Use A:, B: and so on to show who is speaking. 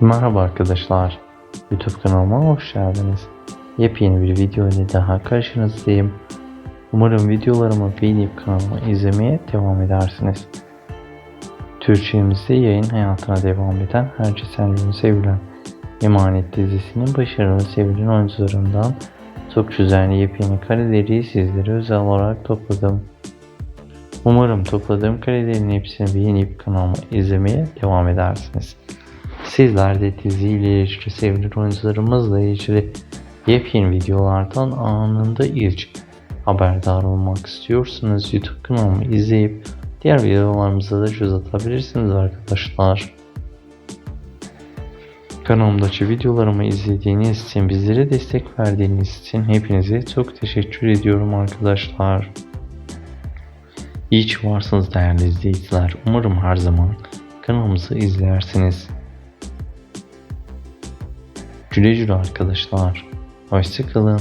A: Merhaba arkadaşlar. YouTube kanalıma hoş geldiniz. Yepyeni bir video ile daha karşınızdayım. Umarım videolarımı beğenip kanalımı izlemeye devam edersiniz. Türkçemizde yayın hayatına devam eden Herce Senli'nin sevilen Emanet dizisinin başarılı sevilen oyuncularından çok düzenli yepyeni kareleri sizlere özel olarak topladım. Umarım topladığım karelerin hepsini beğenip kanalımı izlemeye devam edersiniz. Sizler de diziyle ilgili sevilen oyuncularımızla ilgili yepyeni videolardan anında ilk haberdar olmak istiyorsanız YouTube kanalımı izleyip diğer videolarımıza da göz atabilirsiniz arkadaşlar. Kanalımdaki videolarımı izlediğiniz için, bizlere destek verdiğiniz için hepinize çok teşekkür ediyorum arkadaşlar. İyi ki varsınız değerli izleyiciler. Umarım her zaman kanalımızı izlersiniz. Güle güle arkadaşlar. Hoşçakalın.